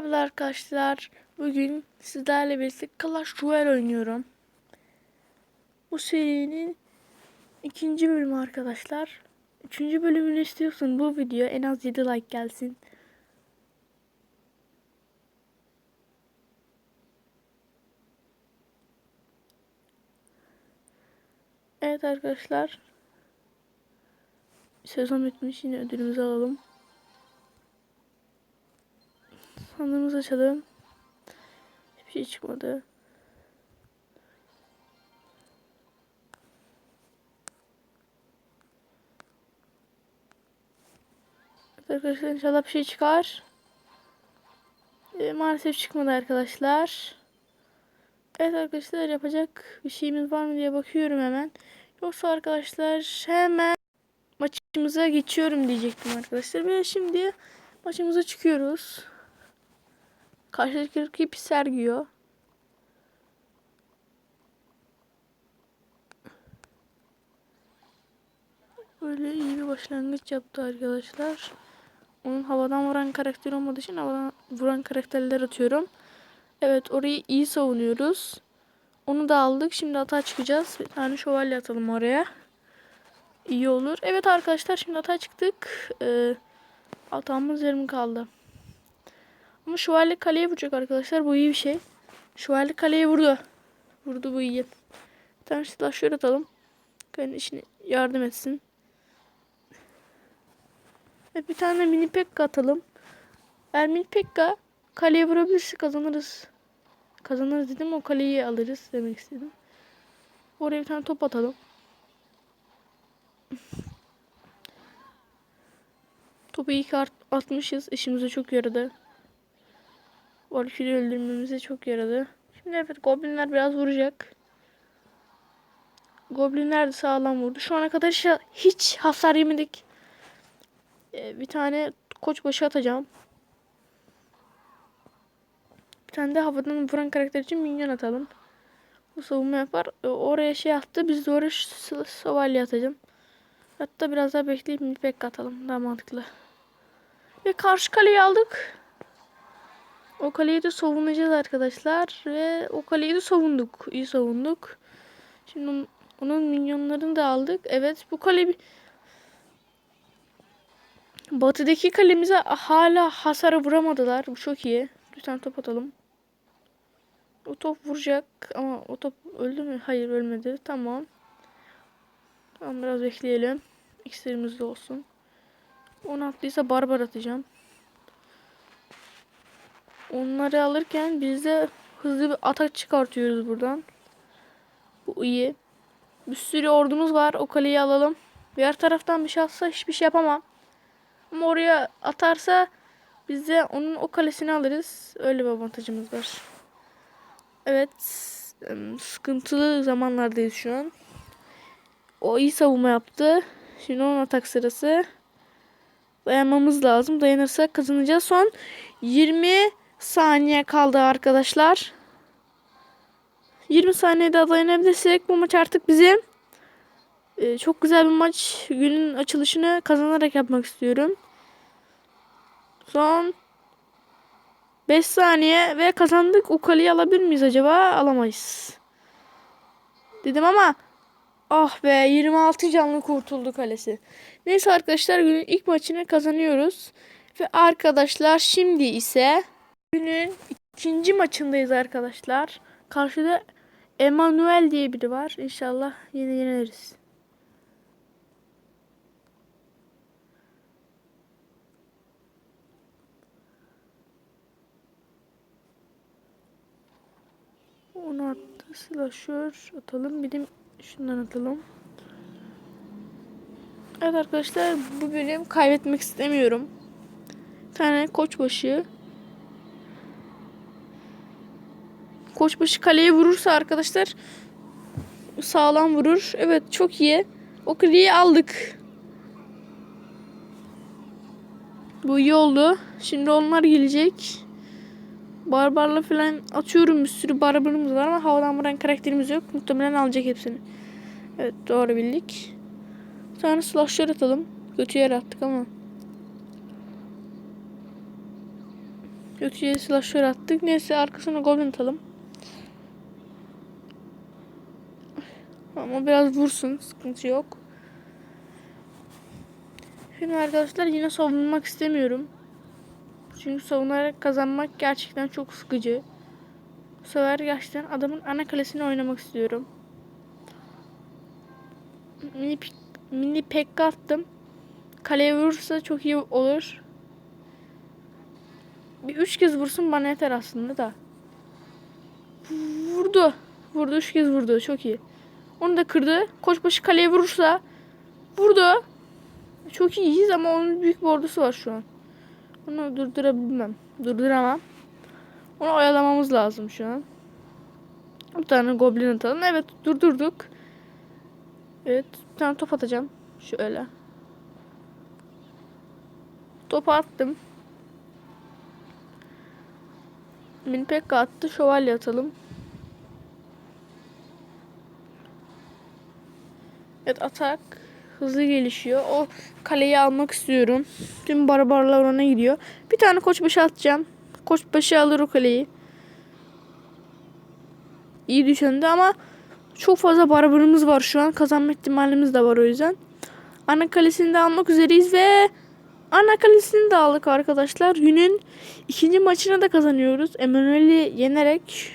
Merhaba arkadaşlar. Bugün sizlerle birlikte Clash Royale oynuyorum. Bu serinin ikinci bölümü arkadaşlar. Üçüncü bölümünü istiyorsun bu video en az 7 like gelsin. Evet arkadaşlar. Sezon bitmiş yine ödülümüzü alalım. Sandığımızı açalım. Hiçbir şey çıkmadı. Arkadaşlar inşallah bir şey çıkar. Ee, maalesef çıkmadı arkadaşlar. Evet arkadaşlar yapacak bir şeyimiz var mı diye bakıyorum hemen. Yoksa arkadaşlar hemen maçımıza geçiyorum diyecektim arkadaşlar. Ve şimdi maçımıza çıkıyoruz. Karşıdaki rakip sergiyor. Böyle iyi bir başlangıç yaptı arkadaşlar. Onun havadan vuran karakter olmadığı için havadan vuran karakterler atıyorum. Evet orayı iyi savunuyoruz. Onu da aldık. Şimdi hata çıkacağız. Bir tane şövalye atalım oraya. İyi olur. Evet arkadaşlar şimdi hata çıktık. Ee, hatamız yarım kaldı. Ama şövalye kaleye vuracak arkadaşlar. Bu iyi bir şey. Şövalye kaleye vurdu. Vurdu bu iyi. Bir tane silahşör atalım. Kalenin işine yardım etsin. Ve bir tane mini pekka atalım. Eğer mini pekka kaleye vurabilirse kazanırız. Kazanırız dedim o kaleyi alırız demek istedim. Oraya bir tane top atalım. Topu iyi ki at- atmışız. İşimize çok yaradı. Valkyrie öldürmemize çok yaradı. Şimdi evet goblinler biraz vuracak. Goblinler de sağlam vurdu. Şu ana kadar hiç, hasar yemedik. Ee, bir tane koçbaşı atacağım. Bir tane de havadan vuran karakter için minyon atalım. Bu savunma yapar. Ee, oraya şey attı. Biz de oraya şövalye atacağım. Hatta biraz daha bekleyip bir pek atalım. Daha mantıklı. Ve karşı kaleyi aldık. O kaleyi de savunacağız arkadaşlar. Ve o kaleyi de savunduk. İyi savunduk. Şimdi onun, onun minyonlarını da aldık. Evet bu kale bir- Batıdaki kalemize hala hasara vuramadılar. Bu çok iyi. Tane top atalım. O top vuracak ama o top öldü mü? Hayır ölmedi. Tamam. Tamam biraz bekleyelim. İksirimiz de olsun. 16'lıysa barbar atacağım. Onları alırken biz de hızlı bir atak çıkartıyoruz buradan. Bu iyi. Bir sürü ordumuz var. O kaleyi alalım. Diğer taraftan bir şey atsa hiçbir şey yapamam. Ama oraya atarsa biz de onun o kalesini alırız. Öyle bir avantajımız var. Evet. Sıkıntılı zamanlardayız şu an. O iyi savunma yaptı. Şimdi onun atak sırası. Dayanmamız lazım. Dayanırsak kazanacağız. Son 20 saniye kaldı arkadaşlar. 20 saniye daha dayanabilirsek bu maç artık bizim. Ee, çok güzel bir maç. Günün açılışını kazanarak yapmak istiyorum. Son 5 saniye ve kazandık. O kaleyi alabilir miyiz acaba? Alamayız. Dedim ama ah be 26 canlı kurtuldu kalesi. Neyse arkadaşlar günün ilk maçını kazanıyoruz. Ve arkadaşlar şimdi ise günün ikinci maçındayız arkadaşlar. Karşıda Emanuel diye biri var. İnşallah yine yeneriz. Onu attı. Slasher atalım. Bir de şundan atalım. Evet arkadaşlar bu bölüm kaybetmek istemiyorum. Bir tane koçbaşı. Koçbaşı kaleye vurursa arkadaşlar sağlam vurur. Evet çok iyi. O kaleyi aldık. Bu iyi oldu. Şimdi onlar gelecek. Barbarla falan atıyorum bir sürü barbarımız var ama havadan vuran karakterimiz yok. Muhtemelen alacak hepsini. Evet doğru bildik. Bir tane slasher atalım. Kötü yer attık ama. Götüye slasher attık. Neyse arkasına goblin atalım. Ama biraz vursun. Sıkıntı yok. Şimdi arkadaşlar yine savunmak istemiyorum. Çünkü savunarak kazanmak gerçekten çok sıkıcı. Bu sefer gerçekten adamın ana kalesini oynamak istiyorum. Mini, mini pekka attım. Kaleye vurursa çok iyi olur. Bir üç kez vursun bana yeter aslında da. Vurdu. Vurdu üç kez vurdu. Çok iyi. Onu da kırdı. Koçbaşı kaleye vurursa vurdu. Çok iyiyiz ama onun büyük bir ordusu var şu an. Onu durdurabilmem. Durduramam. Onu oyalamamız lazım şu an. Bir tane goblin atalım. Evet durdurduk. Evet bir tane top atacağım. Şöyle. Topu attım. Min Pekka attı. Şövalye atalım. Evet atak hızlı gelişiyor. O kaleyi almak istiyorum. Tüm barbarlar ona gidiyor. Bir tane koçbaşı atacağım. Koçbaşı alır o kaleyi. İyi düşündü ama çok fazla barbarımız var şu an. Kazanma ihtimalimiz de var o yüzden. Ana kalesini de almak üzereyiz ve ana kalesini de aldık arkadaşlar. Günün ikinci maçını da kazanıyoruz. Emanuel'i yenerek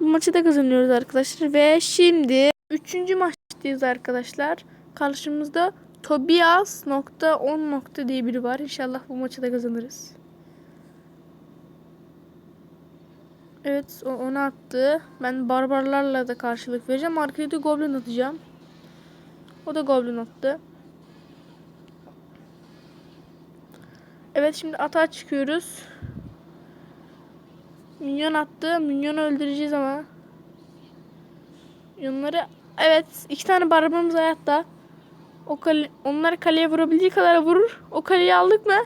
bu maçı da kazanıyoruz arkadaşlar. Ve şimdi üçüncü maçtayız arkadaşlar. Karşımızda Tobias nokta 10 nokta diye biri var. İnşallah bu maçı da kazanırız. Evet onu attı. Ben barbarlarla da karşılık vereceğim. Arkaya da goblin atacağım. O da goblin attı. Evet şimdi atağa çıkıyoruz. Minyon attı. Minyonu öldüreceğiz ama. Minyonları evet iki tane barbarımız hayatta. O kale, onları kaleye vurabildiği kadar vurur. O kaleyi aldık mı?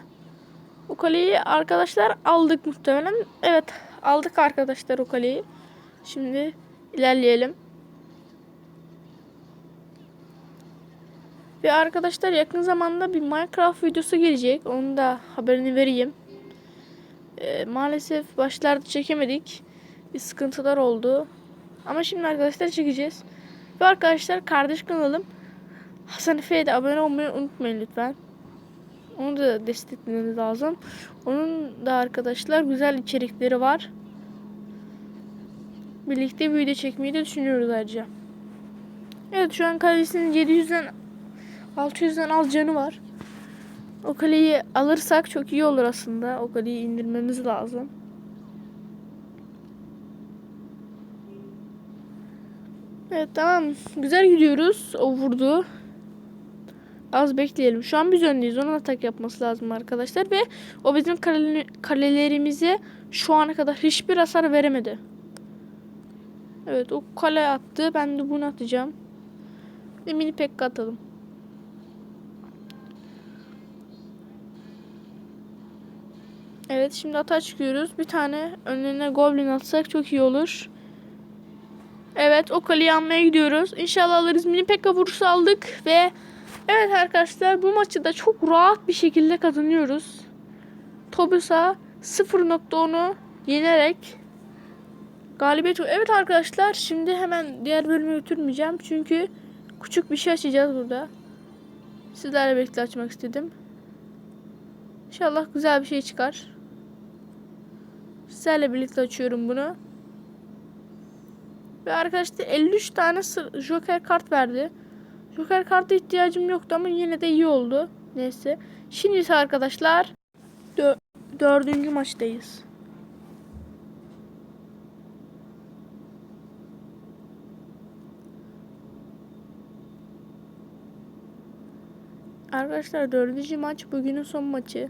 O kaleyi arkadaşlar aldık muhtemelen. Evet aldık arkadaşlar o kaleyi. Şimdi ilerleyelim. Ve arkadaşlar yakın zamanda bir Minecraft videosu gelecek. Onu da haberini vereyim. Ee, maalesef başlarda çekemedik. Bir sıkıntılar oldu. Ama şimdi arkadaşlar çekeceğiz. Ve arkadaşlar kardeş kanalım Hasan Efe'ye de abone olmayı unutmayın lütfen. Onu da desteklemeniz lazım. Onun da arkadaşlar güzel içerikleri var. Birlikte bir video çekmeyi de düşünüyoruz ayrıca. Evet şu an kalesinin 700'den 600'den az canı var. O kaleyi alırsak çok iyi olur aslında. O kaleyi indirmemiz lazım. Evet tamam. Güzel gidiyoruz. O vurdu. Az bekleyelim. Şu an biz öndeyiz. Onun atak yapması lazım arkadaşlar. Ve o bizim kale, kalelerimize şu ana kadar hiçbir hasar veremedi. Evet o kale attı. Ben de bunu atacağım. Ve mini pekka atalım. Evet şimdi ata çıkıyoruz. Bir tane önüne goblin atsak çok iyi olur. Evet o kaleyi almaya gidiyoruz. İnşallah alırız. Mini pekka vuruşu aldık ve evet arkadaşlar bu maçı da çok rahat bir şekilde kazanıyoruz. Tobus'a 0.10'u yenerek galibiyet Evet arkadaşlar şimdi hemen diğer bölüme götürmeyeceğim. Çünkü küçük bir şey açacağız burada. Sizlerle birlikte açmak istedim. İnşallah güzel bir şey çıkar. Sizlerle birlikte açıyorum bunu. Ve arkadaşlar 53 tane Joker kart verdi. Joker kartı ihtiyacım yoktu ama yine de iyi oldu. Neyse. Şimdi ise arkadaşlar dö dördüncü maçtayız. Arkadaşlar dördüncü maç bugünün son maçı.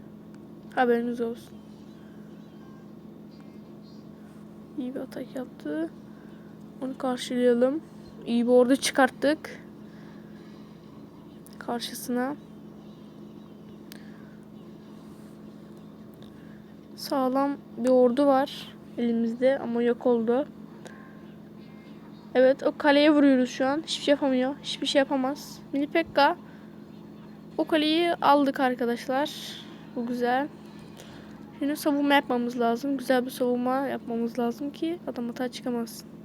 Haberiniz olsun. İyi bir atak yaptı. Onu karşılayalım. İyi bir ordu çıkarttık. Karşısına. Sağlam bir ordu var elimizde ama yok oldu. Evet o kaleye vuruyoruz şu an. Hiçbir şey yapamıyor. Hiçbir şey yapamaz. Mini Pekka. O kaleyi aldık arkadaşlar. Bu güzel. Şimdi savunma yapmamız lazım. Güzel bir savunma yapmamız lazım ki adam hata çıkamazsın.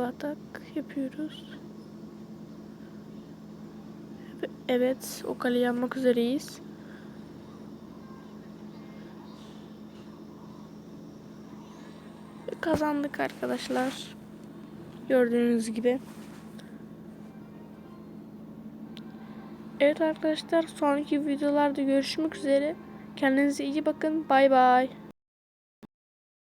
Atak yapıyoruz. Evet, o kaleyi yanmak üzereyiz. Kazandık arkadaşlar. Gördüğünüz gibi. Evet arkadaşlar sonraki videolarda görüşmek üzere. Kendinize iyi bakın. Bay bay.